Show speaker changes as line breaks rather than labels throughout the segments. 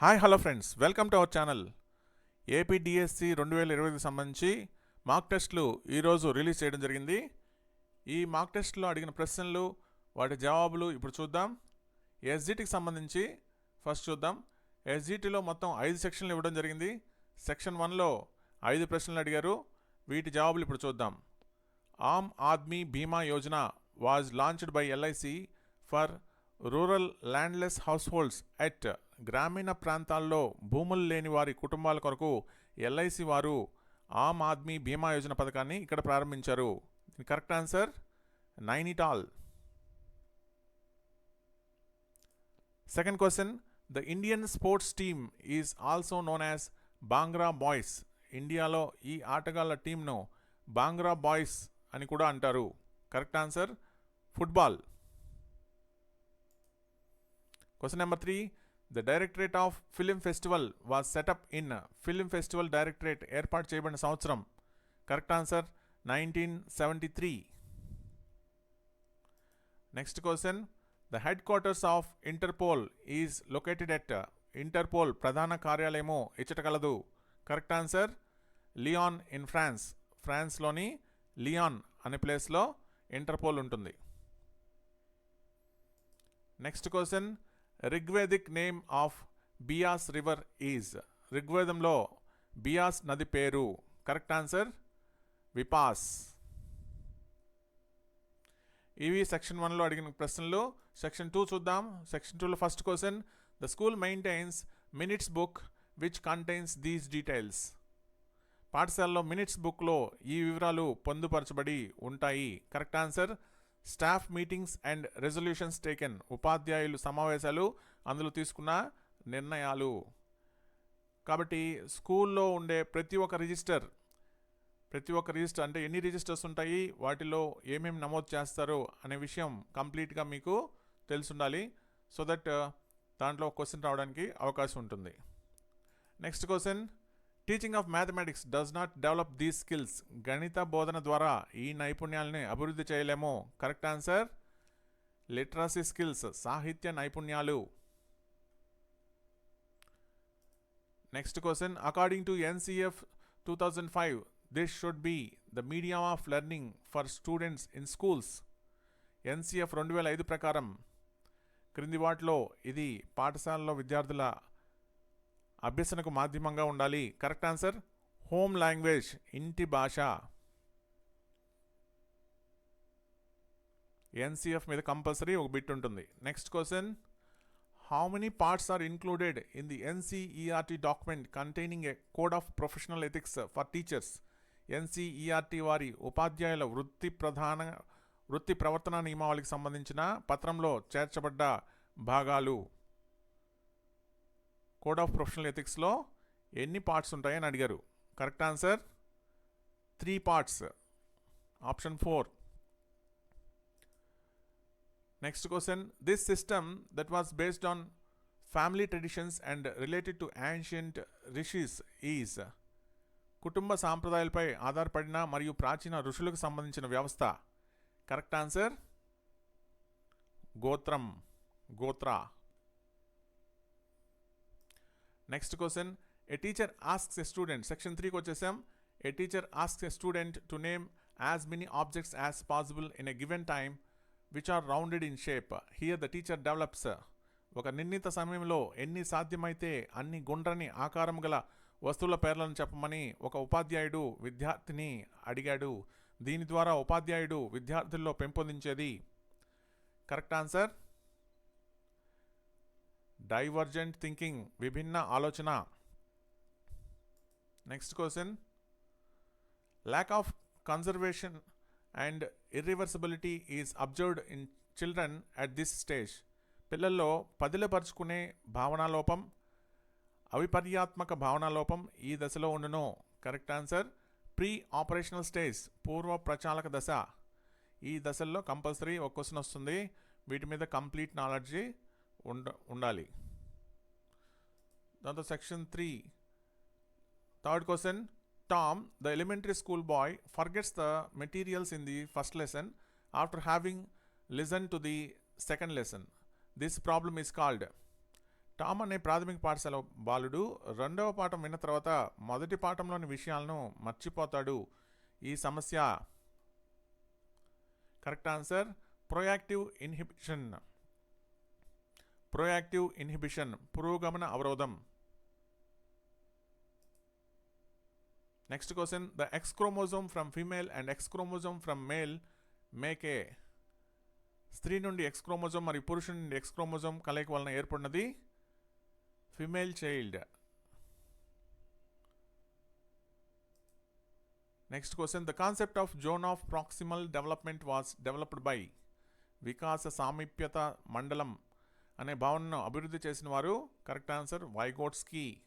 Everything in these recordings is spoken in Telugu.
Hi hello friends. Welcome to our channel. APDSC రెండు వేల ఇరవైకి సంబంధించి మాక్ టెస్ట్లు ఈరోజు రిలీజ్ చేయడం జరిగింది. ఈ మాక్ టెస్ట్లో అడిగిన ప్రశ్నలు వాటి జవాబులు ఇప్పుడు చూద్దాం. ఎస్జిటికి సంబంధించి ఫస్ట్ చూద్దాం. ఎస్జిటిలో మొత్తం ఐదు సెక్షన్లు ఇవ్వడం జరిగింది. సెక్షన్ వన్లో ఐదు ప్రశ్నలు అడిగారు. వీటి జవాబులు ఇప్పుడు చూద్దాం. Aam Aadmi Bima Yojana was launched by LIC for rural landless households at గ్రామీణ ప్రాంతాల్లో భూములు లేని వారి కుటుంబాల కొరకు ఎల్ఐసి వారు ఆమ్ ఆద్మీ బీమా యోజన పథకాన్ని ఇక్కడ ప్రారంభించారు. Correct answer? Nainital. Second question. The Indian sports team is also known as Bhangra boys. ఇండియాలో ఈ ఆటగాళ్ళ టీంను బాంగ్రా బాయ్స్ అని కూడా అంటారు. Correct answer? Football. Question number three. The directorate of film festival was set up in film festival directorate ఏర్పాటు చేయబడిన సంవత్సరం. Correct answer nineteen seventy three next question the headquarters of Interpol is located at Interpol ప్రధాన కార్యాలయము ఇచ్చటగలదు correct answer Lyon in France ఫ్రాన్స్లోని Lyon అనే ప్లేస్లో ఇంటర్పోల్ ఉంటుంది. Next question Rigvedic name of Beas river is. ఋగ్వేదంలో బియాస్ నది పేరు. Correct answer? విపాస్. ఇవి సెక్షన్ వన్లో అడిగిన ప్రశ్నలు. సెక్షన్ టూ చూద్దాం. సెక్షన్ టూలో first question. The school maintains minutes book which contains these details. పాఠశాలలో మినిట్స్ బుక్లో ఈ వివరాలు పొందుపరచబడి ఉంటాయి. Correct answer? Staff meetings and resolutions taken ఉపాధ్యాయులు సమావేశాలు అందులో తీసుకున్న నిర్ణయాలు. కాబట్టి స్కూల్లో ఉండే ప్రతి ఒక్క రిజిస్టర్ ప్రతి ఒక్క రిజిస్టర్ అంటే ఎన్ని రిజిస్టర్స్ ఉంటాయి వాటిలో ఏమేమి నమోదు చేస్తారు అనే విషయం కంప్లీట్గా మీకు తెలుసుండాలి. సో దట్ దాంట్లో క్వశ్చన్ రావడానికి అవకాశం ఉంటుంది. Next question teaching of mathematics does not develop these skills గణిత బోధన ద్వారా ఈ నైపుణ్యాలని అభివృద్ధి చేయలేము. కరెక్ట్ ఆన్సర్ లిటరసీ స్కిల్స్ సాహిత్య నైపుణ్యాలు. Next question according to NCF two thousand five this should be the medium of learning for students in schools NCF రెండు వేల ఐదు ప్రకారం. క్రింది వాటిలో ఇది పాఠశాలలో విద్యార్థుల అభ్యసనకు మాధ్యమంగా ఉండాలి. Correct answer? హోమ్ లాంగ్వేజ్ ఇంటి భాష. ఎన్సిఎఫ్ మీద కంపల్సరీ ఒక బిట్ ఉంటుంది. Next question. How many parts are included in the NCERT document containing a code of professional ethics for teachers NCERT వారి ఉపాధ్యాయుల వృత్తి ప్రధాన వృత్తి ప్రవర్తన నియమావళికి సంబంధించిన పత్రంలో చేర్చబడ్డ భాగాలు. కోడ్ ఆఫ్ ప్రొఫెషనల్ ఎథిక్స్లో ఎన్ని పార్ట్స్ ఉంటాయని అడిగారు. Correct answer three parts option four next question this system that was based on family traditions and related to ancient rishis is కుటుంబ సాంప్రదాయాలపై ఆధారపడిన మరియు ప్రాచీన ఋషులకు సంబంధించిన వ్యవస్థ. కరెక్ట్ ఆన్సర్ గోత్రం. Gotra. Next question a teacher asks a student section త్రీకి వచ్చేసాం. A teacher asks a student to name as many objects as possible in a given time which are rounded in shape here the teacher develops ఒక నిర్ణీత సమయంలో ఎన్ని సాధ్యమైతే అన్ని గుండ్రని ఆకారం గల వస్తువుల పేర్లను చెప్పమని ఒక ఉపాధ్యాయుడు విద్యార్థిని అడిగాడు. దీని ద్వారా ఉపాధ్యాయుడు విద్యార్థుల్లో పెంపొందించేది. కరెక్ట్ ఆన్సర్ డైవర్జెంట్ థింకింగ్ విభిన్న ఆలోచన. Next question lack of conservation and irreversibility is observed in children at this stage పిల్లల్లో పదిలపరుచుకునే భావనాలోపం అవిపర్యాత్మక భావనాలోపం ఈ దశలో ఉండును. Correct answer pre operational stage పూర్వ ప్రచాలక దశ. ఈ దశల్లో కంపల్సరీ ఒక క్వశ్చన్ వస్తుంది. వీటి మీద కంప్లీట్ నాలెడ్జీ ఉండ ఉండాలి. దాంతో section three. Third question. Tom the elementary school boy forgets the materials in the first lesson after having listen to the second lesson. This problem is called. Tom అనే ప్రాథమిక పాఠశాల బాలుడు రెండవ పాఠం విన్న తర్వాత మొదటి పాఠంలోని విషయాలను మర్చిపోతాడు. ఈ సమస్య. Correct answer. Proactive inhibition. Proactive inhibition పురోగమన అవరోధం. Next question the X chromosome from female and X chromosome from male make స్త్రీ నుండి ఎక్స్ క్రోమోజోమ్ మరియు పురుషుని నుండి ఎక్స్ క్రోమోజోమ్ కలయిక వలన ఏర్పడినది female child next question the concept of zone of proximal development was developed by వికాస సామీప్యత మండలం అనే భావనను అభివృద్ధి చేసిన వారు కరెక్ట్ ఆన్సర్ వైగోట్స్కీ.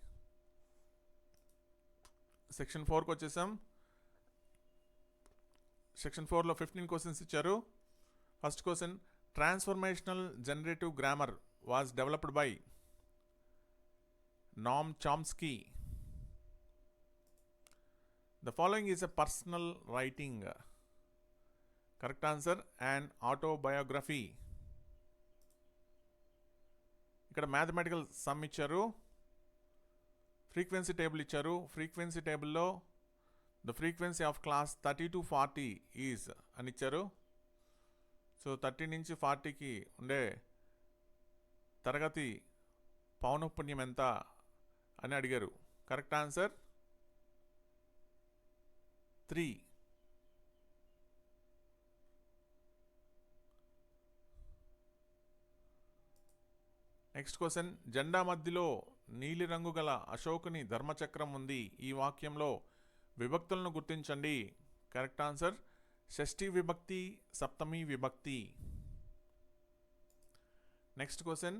సెక్షన్ ఫోర్కి వచ్చేసాం. సెక్షన్ ఫోర్లో ఫిఫ్టీన్ క్వశ్చన్స్ ఇచ్చారు. First question transformational generative grammar was developed by Noam Chomsky. The following is a personal writing. Correct answer and autobiography. ఇక్కడ మ్యాథమెటికల్ సమ్ ఇచ్చారు. ఫ్రీక్వెన్సీ టేబుల్ ఇచ్చారు. ఫ్రీక్వెన్సీ టేబుల్లో the frequency of class thirty to forty is అని ఇచ్చారు. సో థర్టీ నుంచి ఫార్టీకి ఉండే తరగతి పౌనఃపుణ్యం ఎంత అని అడిగారు. Correct answer three next question జెండా మధ్యలో నీలిరంగు గల అశోకుని ధర్మచక్రం ఉంది. ఈ వాక్యంలో విభక్తులను గుర్తించండి. కరెక్ట్ ఆన్సర్ షష్ఠి విభక్తి సప్తమి విభక్తి. Next question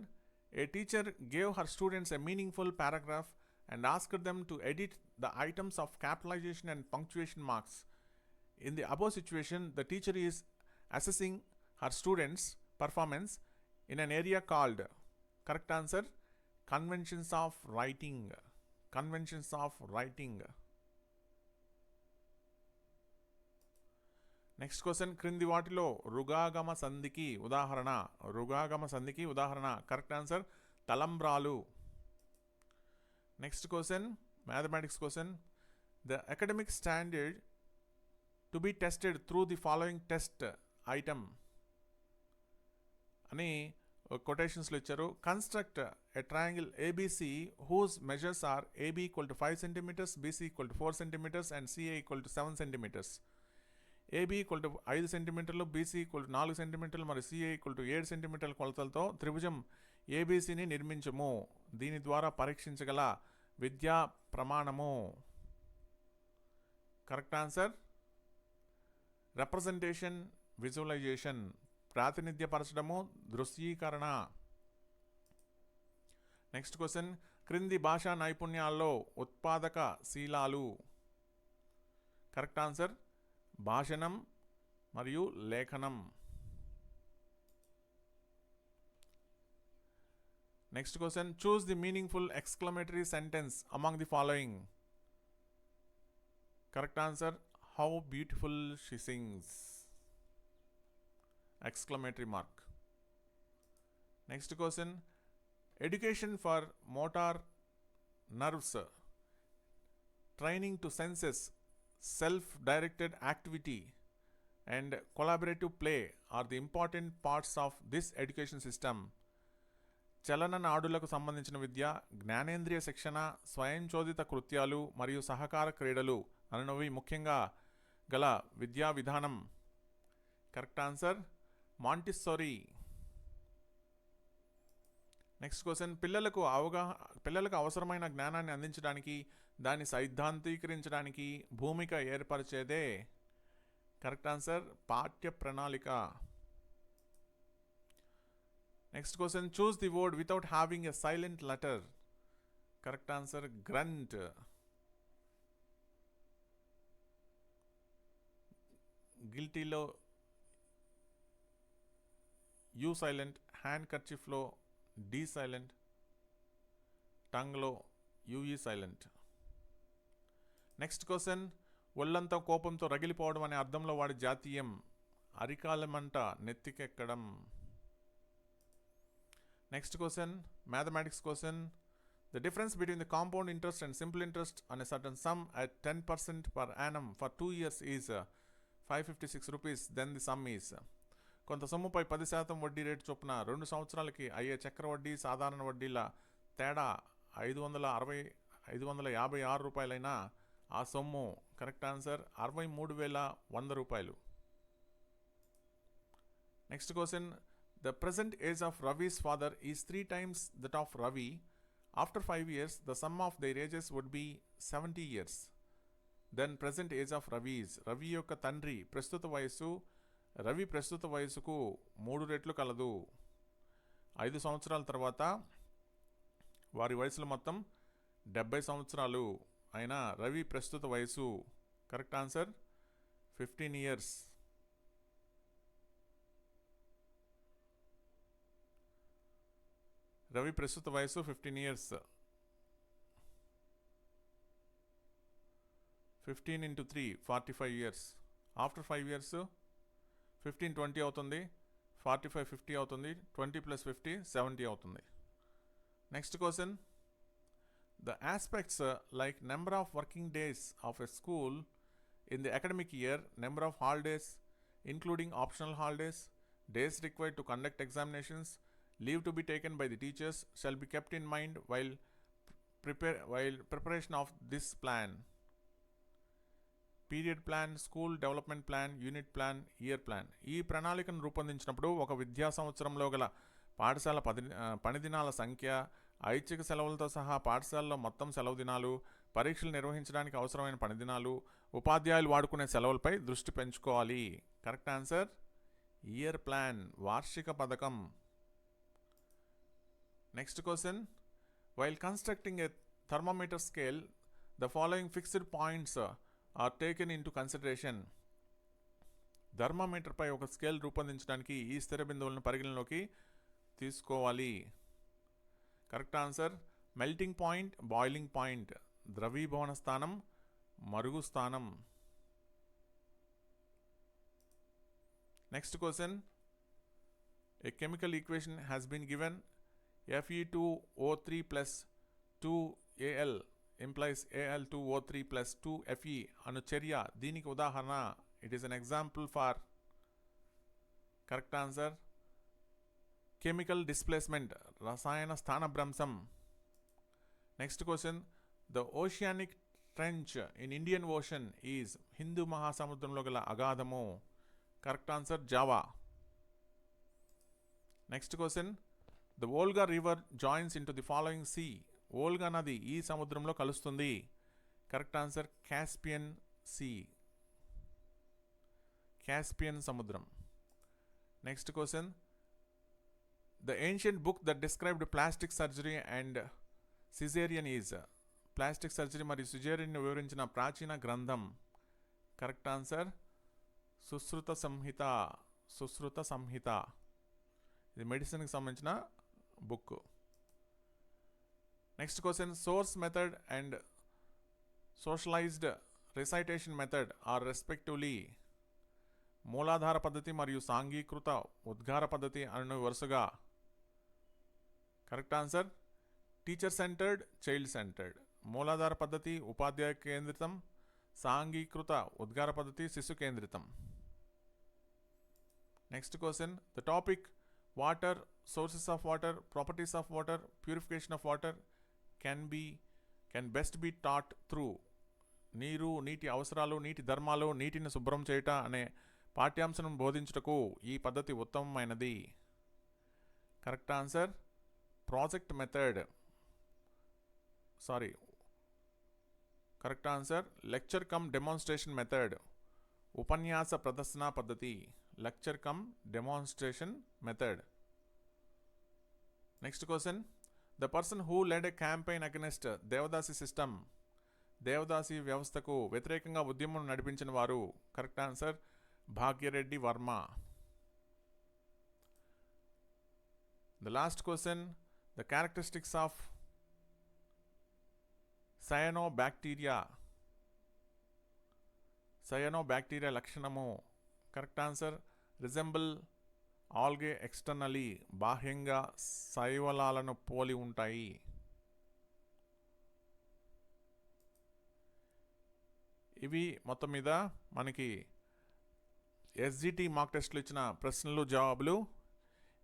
a teacher gave her students a meaningful paragraph and asked them to edit the items of capitalisation and punctuation marks in the above situation the teacher is assessing her students performance in an area called correct answer. Conventions of writing conventions of writing next question క్రింది వాటిలో రుగాగమ సంధికి ఉదాహరణ. రుగాగమ సంధికి ఉదాహరణ. కరెక్ట్ ఆన్సర్ తలంబ్రాలు. Next question mathematics question the academic standard to be tested through the following test item అని కొటేషన్స్లో ఇచ్చారు. Construct a triangle ABC whose measures are AB equal to five centimetres BC equal to four centimetres and CA equal to seven centimetres AB equal to ఐదు సెంటీమీటర్లు బీసీ ఈక్వల్ టు నాలుగు సెంటీమీటర్లు మరియు సిఏ ఈక్వల్ టు ఏడు సెంటీమీటర్ల కొలతలతో త్రిభుజం ఏబీసీని నిర్మించము. దీని ద్వారా పరీక్షించగల విద్యా ప్రమాణము. కరెక్ట్ ఆన్సర్ రిప్రజెంటేషన్ విజువలైజేషన్ ప్రాతినిధ్యపరచడము దృశ్యీకరణ. నెక్స్ట్ క్వశ్చన్ క్రింది భాషా నైపుణ్యాల్లో ఉత్పాదక శీలాలు. కరెక్ట్ ఆన్సర్ భాషణం మరియు లేఖనం. Next question choose the meaningful exclamatory sentence among the following correct answer how beautiful she sings exclamatory mark next question education for motor nerves training to senses self directed activity and collaborative play are the important parts of this education system చలన నాడులకు సంబంధించిన విద్య జ్ఞానేంద్రియ శిక్షణ స్వయంచోదిత కృత్యాలు మరియు సహకార క్రీడలు అనునవి ముఖ్యంగా గల విద్యా విధానం correct answer Montessori. Next question పిల్లలకు అవగాహన పిల్లలకు అవసరమైన జ్ఞానాన్ని అందించడానికి దాన్ని సైద్ధాంతీకరించడానికి భూమిక ఏర్పరిచేదే? కరెక్ట్ ఆన్సర్ పాఠ్య ప్రణాళిక. Next question choose the word without having a silent letter correct answer grunt గిల్టీలో you silent hand కర్చిఫ్లో D silent టంగ్లో UE silent next question ఒళ్ళంతా కోపంతో రగిలిపోవడం అనే అర్థంలో వాడి జాతీయం అరికాలమంట నెత్తికెక్కడం Next question, mathematics question. The difference between the compound interest and simple interest on a certain sum at 10% per annum for two years is uh, 556 rupees. Then the sum is. కొంత సొమ్ముపై పది శాతం వడ్డీ రేటు చొప్పున రెండు సంవత్సరాలకి అయ్యే చక్ర వడ్డీ సాధారణ వడ్డీల తేడా ఐదు వందల అరవై ఐదు వందల యాభై ఆరు రూపాయలైనా ఆ సొమ్ము. కరెక్ట్ ఆన్సర్ అరవై మూడు వేల వంద రూపాయలు. Next question. The present age of Ravi's father is three times that of Ravi. After five years the sum of their ages would be seventy years. Then present age of Ravi's Ravi యొక్క తండ్రి ప్రస్తుత వయస్సు రవి ప్రస్తుత వయసుకు మూడు రెట్లు కలదు. ఐదు సంవత్సరాల తర్వాత వారి వయసులో మొత్తం డెబ్బై సంవత్సరాలు. అయిన రవి ప్రస్తుత వయసు correct answer? Fifteen years. Ravi ప్రస్తుత వయసు fifteen years. Fifteen into three forty five years. After five years fifteen twenty అవుతుంది. ఫార్టీ ఫైవ్ ఫిఫ్టీ అవుతుంది. ట్వంటీ ప్లస్ ఫిఫ్టీ సెవెంటీ అవుతుంది. Next question the aspects like number of working days of a school in the academic year number of holidays including optional holidays days required to conduct examinations leave to be taken by the teachers shall be kept in mind while prepare while preparation of this plan period plan school development plan unit plan year plan. ఈ ప్రణాళికను రూపొందించినప్పుడు ఒక విద్యా సంవత్సరంలో గల పాఠశాల పది పనిదినాల సంఖ్య ఐచ్ఛిక సెలవులతో సహా పాఠశాలలో మొత్తం సెలవు దినాలు పరీక్షలు నిర్వహించడానికి అవసరమైన పని దినాలు ఉపాధ్యాయులు వాడుకునే సెలవులపై దృష్టి పెంచుకోవాలి. Correct answer? ఇయర్ ప్లాన్ వార్షిక పథకం. Next question. While constructing a thermometer scale the following fixed points are taken in to consideration. థర్మామీటర్పై ఒక స్కేల్ రూపొందించడానికి ఈ స్థిర బిందువులను పరిగణలోకి తీసుకోవాలి. Correct answer melting point boiling point ద్రవీభవన స్థానం మరుగు స్థానం. Next question a chemical equation has been given F E two O three plus two A L implies Al2O3 plus 2Fe అను చర్య దీనికి ఉదాహరణ it is an example for correct answer chemical displacement రసాయన స్థానభ్రంశం. Next question the oceanic trench in Indian ocean is Hindu మహాసముద్రంలో గల అగాధము. Correct answer Java next question the Volga river joins in to the following sea Volga నది ఈ సముద్రంలో కలుస్తుంది. Correct answer Caspian sea. Caspian సముద్రం. Next question. The ancient book that described plastic surgery and caesarean is. Plastic surgery మరియు సిజేరియన్ వివరించిన ప్రాచీన గ్రంథం. Correct answer. సుశ్రుత సంహిత. సుశ్రుత సంహిత. ఇది మెడిసిన్కి సంబంధించిన book. Next question source method and socialised recitation method are respectively మూలాధార పద్ధతి మరియు సాంఘీకృత ఉద్గార పద్ధతి అను వరుసగా correct answer teacher centred child centred మూలాధార పద్ధతి ఉపాధ్యాయ కేంద్రితం సాంఘీకృత ఉద్గార పద్ధతి శిశు కేంద్రితం next question the topic water sources of water properties of water purification of water can be can best be taught through నీరు నీటి అవసరాలు నీటి ధర్మాలు నీటిని శుభ్రం చేయుట అనే పాఠ్యాంశం బోధించుటకు ఈ పద్ధతి ఉత్తమమైనది. Correct answer? Project method. Sorry. Correct answer? Lecture cum demonstration method. ఉపన్యాస ప్రదర్శన పద్ధతి. Lecture cum demonstration method. Next question? The person who led a campaign against devadasi system devadasi వ్యవస్థకు వ్యతిరేకంగా ఉద్యమం నడిపించిన వారు correct answer Bhagya Reddy Varma. The last question the characteristics of cyanobacteria cyanobacteria లక్షణము correct answer resemble algae externally బాహ్యంగా శైవలాలను పోలి ఉంటాయి. ఇవి మొత్తం మీద మనకి ఎస్జిటి మార్క్ టెస్ట్లు ఇచ్చిన ప్రశ్నలు జవాబులు.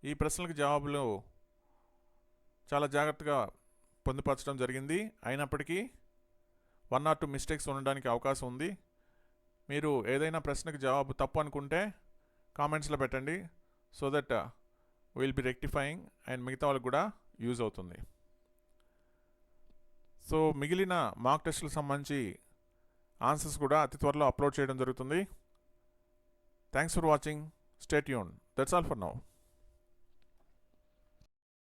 ఈ ప్రశ్నలకు జవాబులు చాలా జాగ్రత్తగా పొందుపరచడం జరిగింది. అయినప్పటికీ వన్ ఆర్ టూ మిస్టేక్స్ ఉండడానికి అవకాశం ఉంది. మీరు ఏదైనా ప్రశ్నకు జవాబు తప్పు అనుకుంటే కామెంట్స్లో పెట్టండి. So that will be rectifying and మిగతా వాళ్ళకి కూడా యూజ్ అవుతుంది. సో మిగిలిన మార్క్ టెస్ట్లకు సంబంధించి ఆన్సర్స్ కూడా అతి త్వరలో అప్లోడ్ చేయడం జరుగుతుంది. థ్యాంక్స్ ఫర్ వాచింగ్ స్టేట్ యూన్ దట్స్ ఆల్ ఫర్ నౌ